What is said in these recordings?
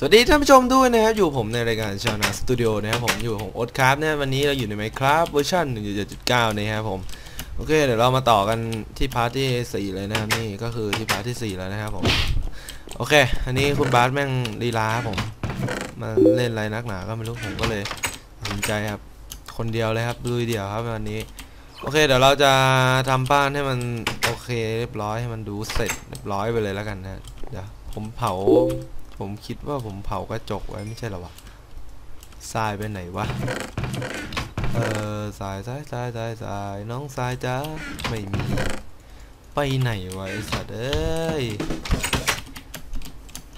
สวัสดีท่านผู้ชมด้วยนะครับ อยู่ผมในรายการชาวนาสตูดิโอนะครับผมอยู่ผมโอ๊ตครับเนี่ยวันนี้เราอยู่ใน Minecraft เวอร์ชัน1.7.9นะครับผม โอเค เดี๋ยวเรามาต่อกันที่พาร์ทที่ 4 เลยนะครับนี่ก็คือที่พาร์ทที่ 4 แล้วนะครับผม โอเค อันนี้คุณบาสแม่งลีลาครับผม มาเล่นอะไรนักหนาก็ไม่รู้ผมก็เลยตัดสินใจครับ คนเดียวเลยครับลุยเดียวครับวันนี้ โอเค เดี๋ยวเราจะทำบ้านให้มันโอเคเรียบร้อยให้มันดูเสร็จเรียบร้อยไปเลยแล้วกันนะเดี๋ยวผมเผา ผมคิดว่าผมเผากระจกไว้ไม่ใช่หรอวะทรายไปไหนวะ เออทรายทรายทรายทรายทรายน้องทรายจ้าไม่มี ไปไหนวะไอสัตว์เอ้ย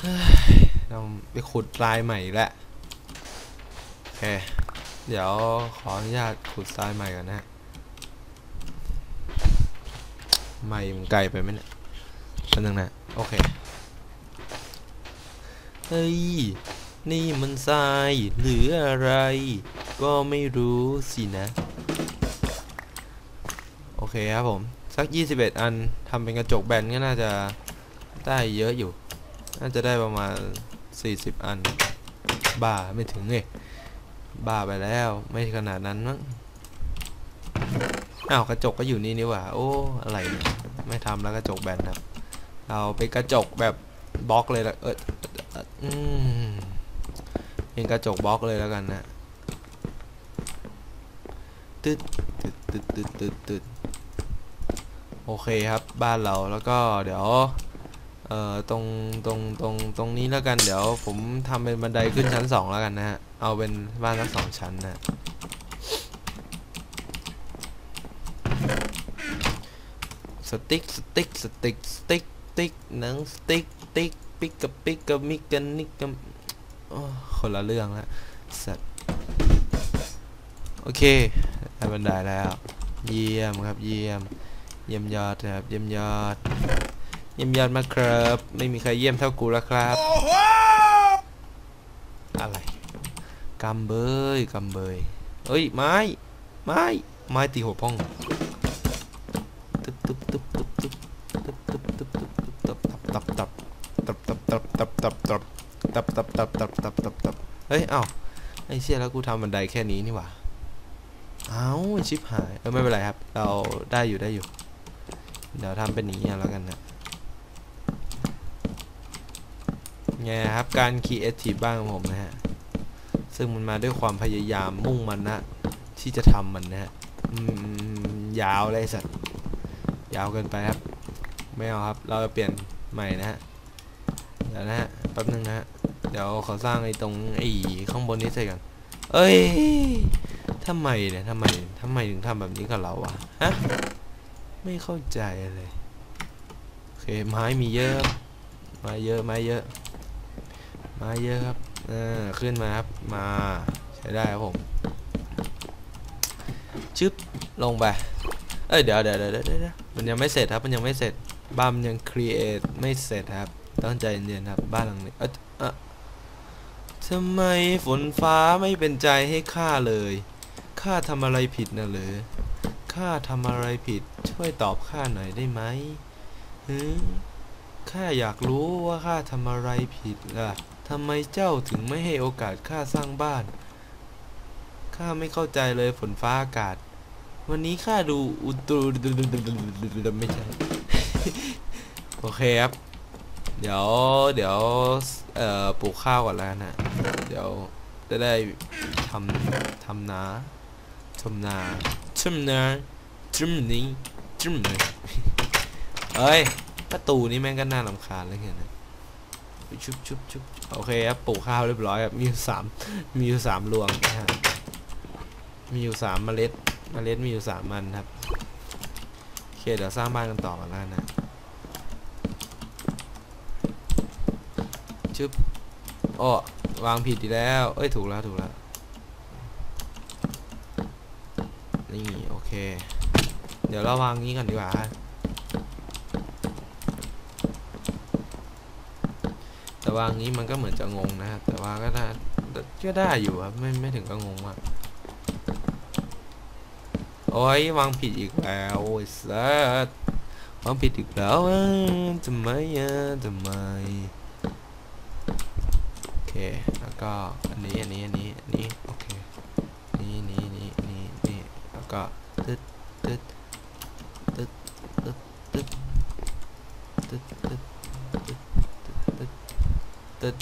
เฮ้ยเราไปขุดทรายใหม่อีกแล้วโอเค เดี๋ยวขออนุญาตขุดทรายใหม่ก่อนนะฮะใหม่มันไกลไปไหมเนี่ยแป๊บนึงนะ โอเค เฮ้ย นี่มันทรายหรืออะไร ก็ไม่รู้สินะ โอเคครับผม สัก 21 อันทำเป็นกระจกแบนก็น่าจะได้เยอะอยู่ น่าจะได้ประมาณ 40 อัน บ้าไม่ถึงเลยบ้าไปแล้วไม่ขนาดนั้นมั้งอ้าวกระจกก็อยู่นี่นี่หว่า โอ้อะไรเนี่ยไม่ทำแล้วกระจกแบนครับเราไปกระจกแบบบล็อกเลยละเออ อืมเป็นกระจกบล็อกเลยแล้วกันนะตึ๊ดตึ๊ดตึ๊ดตึ๊ดตึ๊ดตึ๊ดโอเคครับบ้านเราแล้วก็เดี๋ยวเอ่อตรงตรงตรงตรงนี้แล้วกันเดี๋ยวผมทำเป็นบันไดขึ้นชั้นสองแล้วกันนะฮะเอาเป็นบ้านทั้งสองชั้นนะสติ๊กสติ๊กสติ๊กสติ๊กสติ๊กหนังสติ๊กติ๊ก ปิกกับปิกกับมิกกันนิกกับคนละเรื่องแล้วสัตว์โอเคได้บันไดแล้ว เยี่ยมครับเยี่ยม เยี่ยมยอดครับเยี่ยมยอด เยี่ยมยอดมากครับ ไม่มีใครเยี่ยมเท่ากูแล้วครับ อะไรกำเบยกำเบยเอ้ยไม้ไม้ไม้ตีหัวพ่องับตับตับตับตับตับเฮ้ยเอ้าไอ้เชี่ยแล้วกูทำบันไดแค่นี้นี่หว่าเอ้าชิปหายเออไม่เป็นไรครับ เราได้อยู่ได้อยู่ เดี๋ยวทำเป็นนี้แล้วกันนะไงครับการคีเอทีบ้างของผมนะฮะซึ่งมันมาด้วยความพยายามมุ่งมันนะที่จะทำมันนะฮะยาวเลยสัตว์ยาวเกินไปครับ ไม่เอาครับ เราจะเปลี่ยนใหม่นะฮะเดี๋ยวนะฮะแป๊บนึงนะฮะ เดี๋ยวขอสร้างไอ้ตรงไอ้ข้างบนนี้เสร็จก่อนเอ้ยทำไมเนี่ยทำไมทำไมถึงทำแบบนี้กับเราอะฮะไม่เข้าใจเลยโอเคไม้มีเยอะไม้เยอะไม้เยอะไม้เยอะครับอ่าขึ้นมาครับมาใช้ได้ครับผมชึบลงไปเอ้ยเดี๋ยวเดี๋ยวเดี๋ยวเดี๋ยวมันยังไม่เสร็จครับมันยังไม่เสร็จบ้านมันยังครีเอทไม่เสร็จครับต้องใจเย็นๆครับบ้านหลังนี้เออเออ ทำไมฝนฟ้าไม่เป็นใจให้ข้าเลย ข้าทำอะไรผิดนะหรือข้าทำอะไรผิด ช่วยตอบข้าหน่อยได้ไหมฮึข้าอยากรู้ว่าข้าทำอะไรผิดล่ะทำไมเจ้าถึงไม่ให้โอกาสข้าสร้างบ้าน ข้าไม่เข้าใจเลยฝนฟ้าอากาศ วันนี้ข้าดูอุตรุไม่ใช่ โอเคครับ เดี๋ยวเดี๋ยวเอ่อปลูกข้าวก่อนแล้วนะเดี๋ยวจะได้ทำทำนาทำนาทำนาจุ่มนี้จุ่มเลยเอ้ยประตูนี้แม่งก็น่ารำคาญแล้วเกินนะชุบชุบชุบโอเคครับปลูกข้าวเรียบร้อยครับมีอยู่สามมีอยู่สามรวงนะฮะมีอยู่สามเมล็ดเมล็ดมีอยู่สามมันครับโอเคเดี๋ยวสร้างบ้านกันต่อกันแล้วนะ ชึบอ้อวางผิดอีกแล้ว เอ้ย ถูกแล้ว ถูกแล้ว นี่ โอเค เดี๋ยวเราวางนี้กันดีกว่า แต่วางนี้มันก็เหมือนจะงงนะครับแต่ว่าก็ได้ก็ได้อยู่ครับ ไม่ ไม่ถึงก็งงมากโอ้ยวางผิดอีกแล้วโอ้ยสัสวางผิดอีกแล้วทำไมอะทำไม เค แล้วก็อันนี้ อันนี้ อันนี้ อันนี้ โอเค นี่นี่นี่นี่นี่แล้วก็ตึ๊ดตึ๊ดตึ๊ดตึ๊ดตึ๊ดตึ๊ดตึ๊ดตึ๊ดตึ๊ดตึ๊ด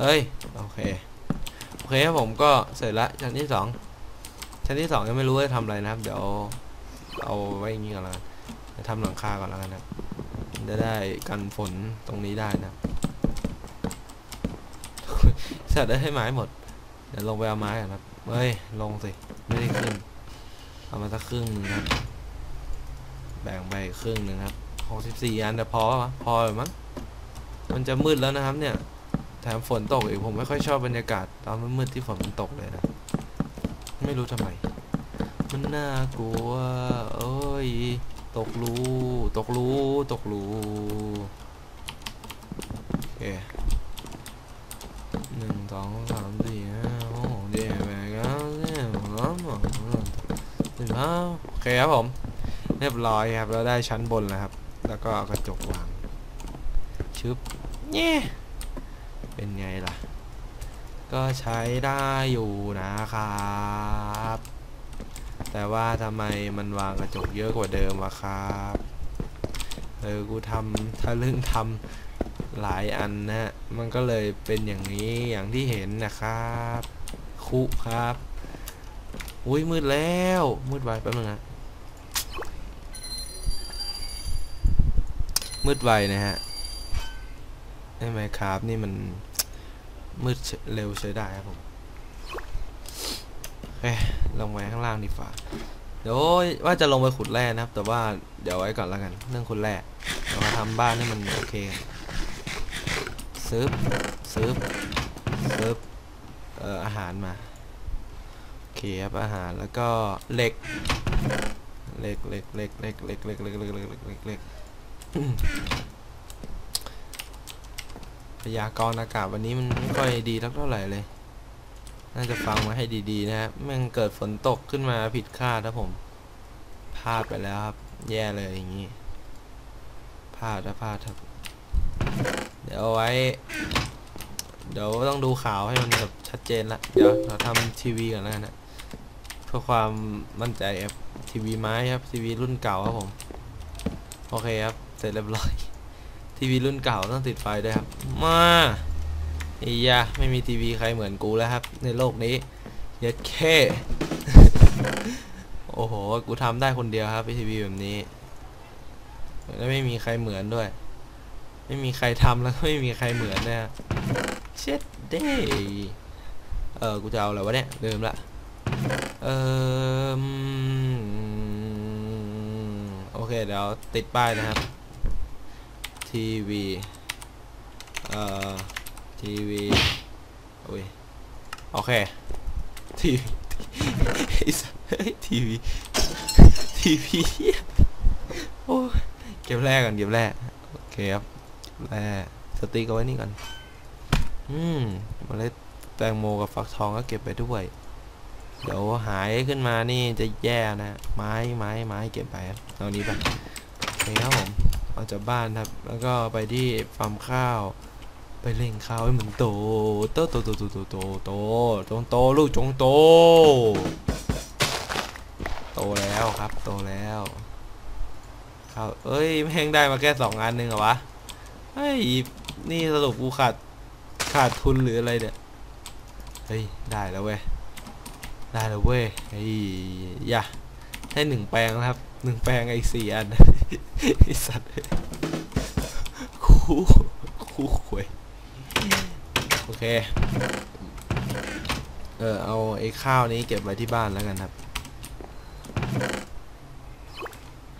เอ้ย โอเค โอเคครับผมก็เสร็จละชั้นที่สองชั้นที่สองยังไม่รู้จะทำอะไรนะครับ เดี๋ยวเอาไว้อย่างนี้ก่อนล้วกันจะทำหลังคาก่อนแล้วกันนะจะได้กันฝนตรงนี้ได้นะ สัตว์ได้ให้ไม้หมด เดี๋ยวลงไปเอาไม้ก่อนครับเฮ้ย ลงสิ ไม่ได้ขึ้น เอามาสักครึ่งหนึงครับ แบ่งไปครึ่งหนึ่งครับหกสิบสี่อันแต่พอปะพอหรือมั้ง มันจะมืดแล้วนะครับ เนี่ย แถมฝนตกอีก ผมไม่ค่อยชอบบรรยากาศ ตอนมืดๆที่ฝนมันตกเลยนะ ไม่รู้ทำไม มันน่ากลัว เอ้ย ตกรู ตกรู ตกรูโอเค องสามสี่ห้าหกเจ็ดแปดเก้าสิบสองสามสิบห้าโอเคครับผม เรียบร้อยครับเราได้ชั้นบนแล้วครับ แล้วก็เอากระจกวางชึบเนี่ยเป็นไงล่ะ ก็ใช้ได้อยู่นะครับ แต่ว่าทำไมมันวางกระจกเยอะกว่าเดิมวะครับ เออกูทำถ้าลึ่งทำ หลายอันนะฮะมันก็เลยเป็นอย่างนี้อย่างที่เห็นนะครับคุครับอุ้ยมืดแล้ว มืดไวแป๊บนึงนะมืดไวนะฮะไอ้ไหมครับนี่มันมืดเร็วใช้ได้ครับผมเฮ้ยลงไปข้างล่างดีฝ่าเดี๋ยวว่าจะลงไปขุดแร่นะครับ แต่ว่าเดี๋ยวไว้ก่อนแล้วกัน เรื่องขุดแร่เดี๋ยวมาทำบ้านให้มันโอเคกัน ซึบซึบซึบเอ่ออาหารมาโอเคครับอาหารแล้วก็เหล็กเหล็กเหล็กเหล็กเหล็กเหล็กเหล็กเหล็กเหล็กเหล็กเหล็กเหล็กพยากรณ์อากาศวันนี้มันไม่ค่อยดีเท่าไหร่เลย น่าจะฟังมาให้ดีๆนะครับแม่งเกิดฝนตกขึ้นมาผิดคาดครับผมพลาดไปแล้วครับ แย่เลยอย่างนี้พลาดนะพลาดครับ ดี๋ยวเอาไว้ เดี๋ยวต้องดูข่าวให้มันแบบชัดเจนละ เดี๋ยวเราทำทีวีก่อนแล้วกันนะเพื่อความมั่นใจครับทีวีไม้ครับทีวีรุ่นเก่าครับผม โอเคครับ เสร็จเรียบร้อยทีวีรุ่นเก่าต้องติดไฟด้วยครับ มาอียะไม่มีทีวีใครเหมือนกูแล้วครับ ในโลกนี้เย็ดแค่โอ้โห กูทำได้คนเดียวครับทีวีแบบนี้ แล้วไม่มีใครเหมือนด้วย ไม่มีใครทำแล้วก็ไม่มีใครเหมือนนะเช็ดเด้เออกูจะเอาอะไรวะเนี่ยลืมละเออโอเคเดี๋ยวติดป้ายนะครับทีวีเอ่อทีวีโอ้ยโอเคทีวีทีวีทีวีโอ้เก็บแรกก่อนเก็บแรกโอเคครับ แร่สติ๊กเอาไว้นี่ก่อน อืมเมล็ดแตงโมกับฟักทองก็เก็บไปด้วย เดี๋ยวหายขึ้นมานี่จะแย่นะ ไม้ไม้ไม้เก็บไปครับเอานี้ไปโอเคครับผมออกจากบ้านครับ แล้วก็ไปที่ฟาร์มข้าว ไปเล่งข้าวให้มันโตโตโตโตโตโตโตโตจงโตลูกจงโต โตแล้วครับ โตแล้วข้าวเอ้ยแม่งได้มาแค่สองอันนึงเหรอวะ เฮ้ยนี่สรุปกูขาดขาดทุนหรืออะไรเนี่ย เฮ้ย ได้แล้วเว้ย ได้แล้วเว้ยเฮ้ยอย่าได้หนึ่งแปลงแล้วครับหนึ่งแปลงไอ้สี่อันไอ้สัตว์คู่คู่หวยโอเค เออเอาไอ้ข้าวนี้เก็บไว้ที่บ้านแล้วกันครับ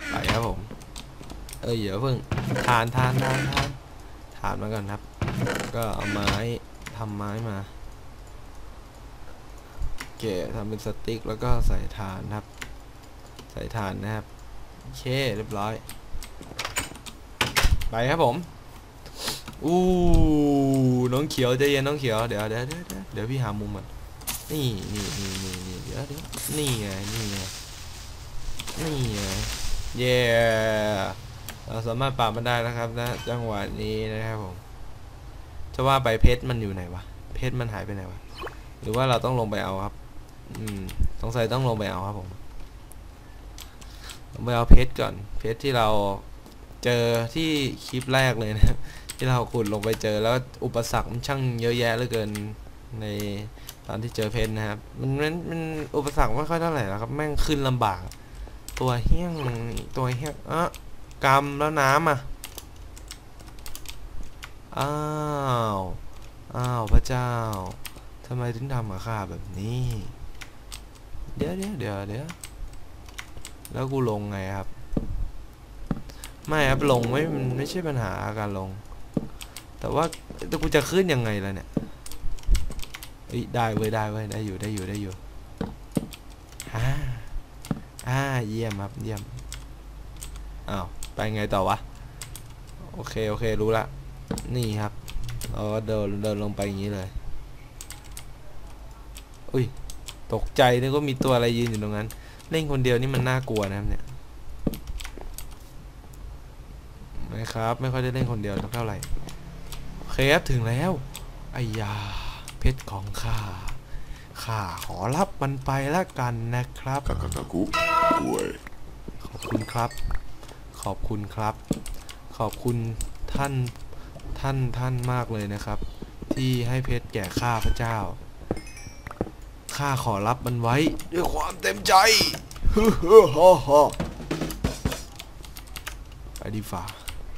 ไปครับผม เออเดี๋ยวเพิ่งทานทานทานทานานมาก่อนครับ ก็เอาไม้ทำไม้มาเกะทำเป็นสติ๊กแล้วก็ใส่ทานครับ ใส่ทานนะครับโอเคเรียบร้อย ไปครับผมอู้น้องเขียวใจเย็นน้องเขียวเดี๋ยวเดี๋ยวเดี๋ยวเดี๋ยวพี่หามุมก่อนนี่นี่นี่นี่นี่เดี๋ยวเดี๋ยวนี่ไงนี่ไงนี่ไงเย้ เราสามารถปราบมันได้แล้วครับนะจังหวะนี้นะครับผมจะว่าไปเพชรมันอยู่ไหนวะเพชรมันหายไปไหนวะหรือว่าเราต้องลงไปเอาครับ อืมสงสัยต้องลงไปเอาครับผมลงไปเอาเพชรก่อน เพชรที่เราเจอที่คลิปแรกเลยนะที่เราขุดลงไปเจอแล้วอุปสรรคมันช่างเยอะแยะเหลือเกินในตอนที่เจอเพชรนะครับมันมันมันอุปสรรคไม่ค่อยเท่าไหร่หรอกครับ แม่งขึ้นลำบาก ตัวเฮี้ยงตัวเฮี้ยงอะ กำแล้วน้ำอะ อ้าว อ้าวพระเจ้าทำไมถึงทำกับข้าแบบนี้ เดี๋ยวเดี๋ยวเดี๋ยวเดี๋ยวแล้วกูลงไงครับ ไม่ครับลงไม่ไม่ใช่ปัญหาการลง แต่ว่าแต่กูจะขึ้นยังไงล่ะเนี่ยอ้ยได้เว้ยได้เว้ยได้อยู่ได้อยู่ได้อยู่อ่าอ่าเยี่ยมครับเยี่ยมอ้าว ไปไงต่อวะ โอเค โอเค รู้ละ นี่ครับเราก็เดินเดินลงไปอย่างนี้เลย อุ้ย ตกใจนึกว่ามีตัวอะไรยืนอยู่ตรงนั้น เล่นคนเดียวนี่มันน่ากลัวนะครับเนี่ยไม่ครับ ไม่ค่อยได้เล่นคนเดียวเท่าไหร่โอเคครับถึงแล้วไอ้ยาเพชรของข้า ข้าขอรับมันไปละกันนะครับขอบคุณครับ อบคุณครับ ขอบคุณท่านท่านท่านมากเลยนะครับ ที่ให้เพชรแก่ข้าพระเจ้าข้าขอรับมันไว้ด้วยความเต็มใจไปดีฝ่า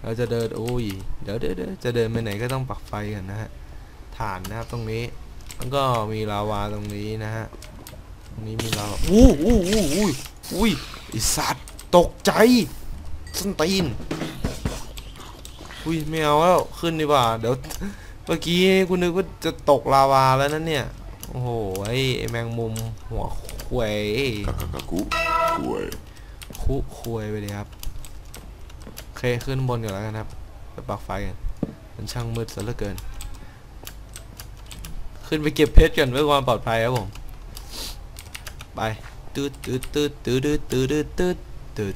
เราจะเดินโอ้ยเดี๋ยวเดี๋ยวเดี๋ยวจะเดินไปไหนก็ต้องปักไฟกันนะฮะฐานนะครับตรงนี้แล้วก็มีลาวาตรงนี้นะฮะตรงนี้มีลาวาอู้อู้อู้อู้อุ้ยไอสัตว์ตกใจ ส้นตีนอุ้ยไม่เอาแล้วขึ้นดีกว่า เดี๋ยวเมื่อกี้กูนึกว่าจะตกลาวาแล้วนั่นเนี่ย โอ้โหไอ้แมงมุมหัวควย Kakakaku, ue. คุควยไปเลยครับโอเคขึ้นบนก่อนแล้วกันครับไปปักไฟกันมันช่างมืดซะเหลือเกิน ขึ้นไปเก็บเพชรกันเพื่อความปลอดภัยครับผมไปตืดตืดตืดตืดตืดตืดตืด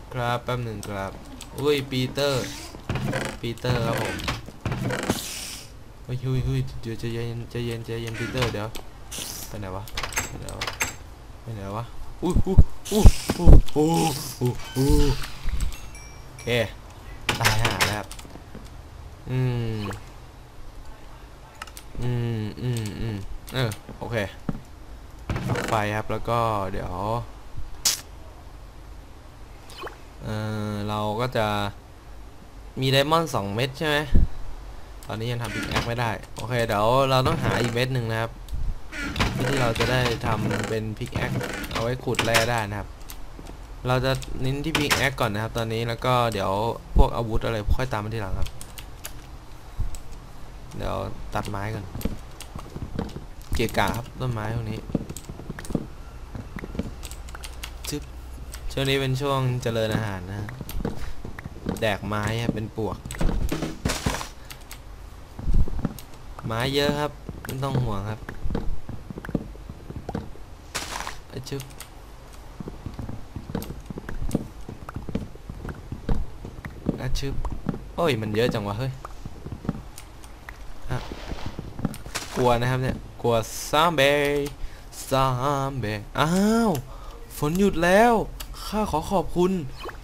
ครับแป๊บหนึ่งครับอุ้ยปีเตอร์ปีเตอร์ครับผมเฮ้ยเฮ้ยเฮ้ยเดี๋ยวใจเย็นใจเย็นใจเย็นปีเตอร์เดี๋ยวไปไหนวะไปไหนวะไปไหนวะอู้อู้อู้อู้อู้อู้อู้โอเคตายหาแล้วครับอืมอืมอืมอืมเออโอเคไฟครับแล้วก็เดี๋ยว เราก็จะมีไดมอนด์สองเม็ดใช่ไหมตอนนี้ยังทำพิกแอคไม่ได้ โอเค เดี๋ยวเราต้องหาอีกเม็ดหนึ่งนะครับที่เราจะได้ทำเป็นพิกแอคเอาไว้ขุดแร่ได้นะครับ เราจะเน้นที่พิกแอคก่อนนะครับ ตอนนี้แล้วก็เดี๋ยวพวกอาวุธอะไรค่อยตามมาทีหลังครับ เดี๋ยวตัดไม้ก่อนเกียกะครับต้นไม้พวกนี้ชึบ ช่วงนี้เป็นช่วงเจริญอาหารนะ แดกไม้อะเป็นปวก ไม้เยอะครับไม่ต้องห่วงครับอะชึบอะชึบโอ้ย มันเยอะจังวะ เฮ้ยฮะกลัวนะครับเนี่ย กลัวซามเบย์ซามเบย์อ้าว ฝนหยุดแล้ว ข้าขอขอบคุณ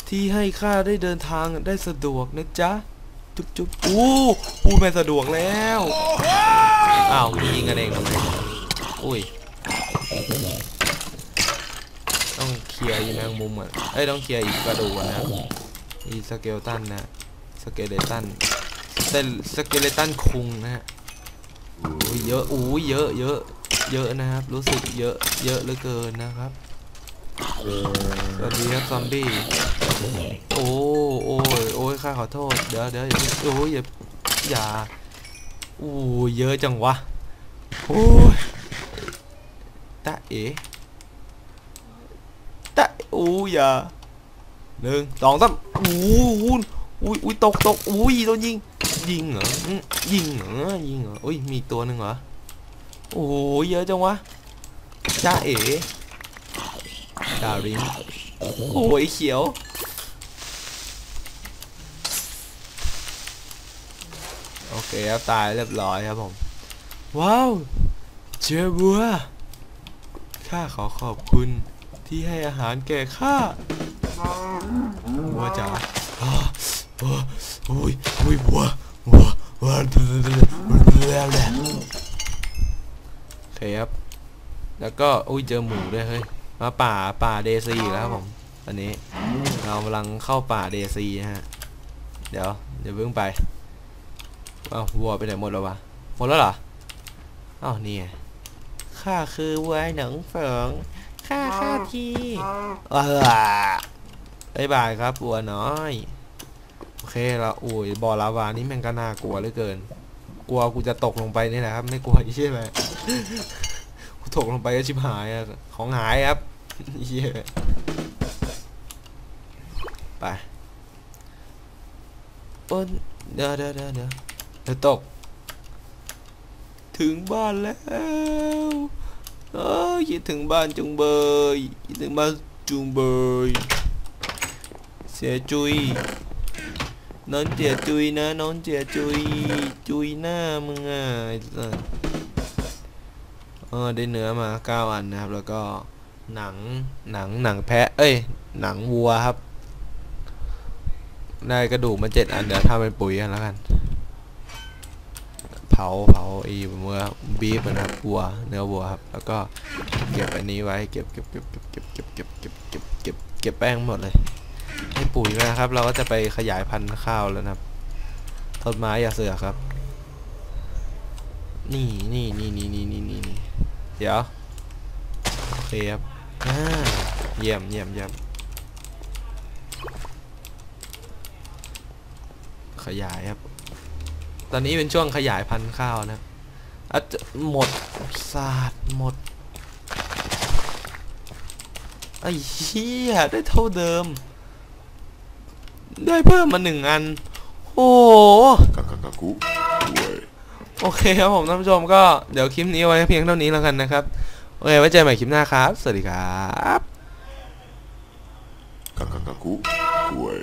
ที่ให้ข้าได้เดินทางได้สะดวกนะจ๊ะ จุ๊บจุ๊บอู้อู้ไม่สะดวกแล้ว อ้าวยิงกันเองทำไมอุ้ย ต้องเคลียร์อีแมงมุมอะเอ้ยต้องเคลียร์อีกระดูกอะนะอีสเกลตันนะสเกเลตันเส้นสเกเลตันคุงนะฮะอุ้ยเยอะอุ้เยอะเยอะเยอะนะครับ รู้สึกเยอะเยอะเหลือเกินนะครับ สวัสดีครับซอมบี้ โอ้โอ้ยโอ้ยข้าขอโทษ เดี๋ยวเดี๋ยวอย่าโอ้ยอย่าอย่าอู้เยอะจังวะ โอ้ยตาเอ๋ตาอู้อย่าหนึ่งสองสามอู้หูอุ้ยอุ้ยตกตกอุ้ยโดนยิง ยิงเหรอ ยิงเหรอ ยิงเหรอ อุ้ยมีตัวหนึ่งเหรอ โอ้ยเยอะจังวะจ้าเอ๋ ดารินโอ้ยเขียวโอเคครับตายเรียบร้อยครับผม ว้าว เจอบัวข้าขอขอบคุณที่ให้อาหารแก่ข้าบัวจ๋าอ้าบัวอุ้ยอุ้ยบัวบัวบัวโอเคครับ แล้วก็อุ้ยเจอหมูด้วยเฮ้ย มาป่าป่าเดซีอีกแล้วครับผมตอนนี้เรากำลังเข้าป่าเดซีนะฮะ เดี๋ยวเดี๋ยวเพิ่งไปเอ้าวัวไปไหนหมดแล้ววะหมดแล้วเหรออ้าวนี่ไงข้าคือวัวหนังเฟิงข้าข้าทีเออบายบายครับวัวน้อยโอเคแล้วโอ้ยบ่อลาวานี่แม่งก็น่ากลัวเหลือเกิน กลัวกูจะตกลงไปนี่แหละครับ ไม่กลัวอีใช่ไหม กูตกลงไปก็ชิบหายอะของหายครับเหี้ยไปโอ้เดี๋ยวเดี๋ยวเดี๋ยวเดี๋ยวตก ถึงบ้านแล้วเออคิดถึงบ้านจุงเบยคิดถึงบ้านจุงเบยเสียจุยน้องเจียจุยนะน้องเจียจุยจุยหน้ามึงอะไอ้สัส เออได้เนื้อมาเก้าอันนะครับ แล้วก็หนังหนังหนังแพะ เอ้ย หนังวัวครับ ได้กระดูกมาเจ็ดอันเดี๋ยวทำเป็นปุ๋ยกันแล้วกัน เผาเผาไอีเมื่อบีฟนะครับวัว เนื้อวัวครับ แล้วก็เก็บอันนี้ไว้เก็บเก็บเก็บเก็บเก็บเก็บเก็บเก็บเก็บเก็บเก็บแป้งหมดเลยให้ปุ๋ยนะครับ เราก็จะไปขยายพันธุ์ข้าวแล้วนะครับต้นไม้อย่าเสือกครับ นี่นี่นี่นี่นี่นี่นี่ เดี๋ยวโอเคครับอ่าเยี่ยมเยี่ยมเยี่ยมขยายครับ ตอนนี้เป็นช่วงขยายพันธุ์ข้าวนะครับอาจจะหมดศาสตร์หมดไอ้เหี้ยได้เท่าเดิม ได้เพิ่มมาหนึ่งอัน โอ้โห Kakakaku. Kue. โอเคครับผมท่านผู้ชมก็เดี๋ยวคลิปนี้ไว้เพียงเท่านี้แล้วกันนะครับ โอเคไว้เจอกันใหม่คลิปหน้าครับ สวัสดีครับ Kakakaku. Kue.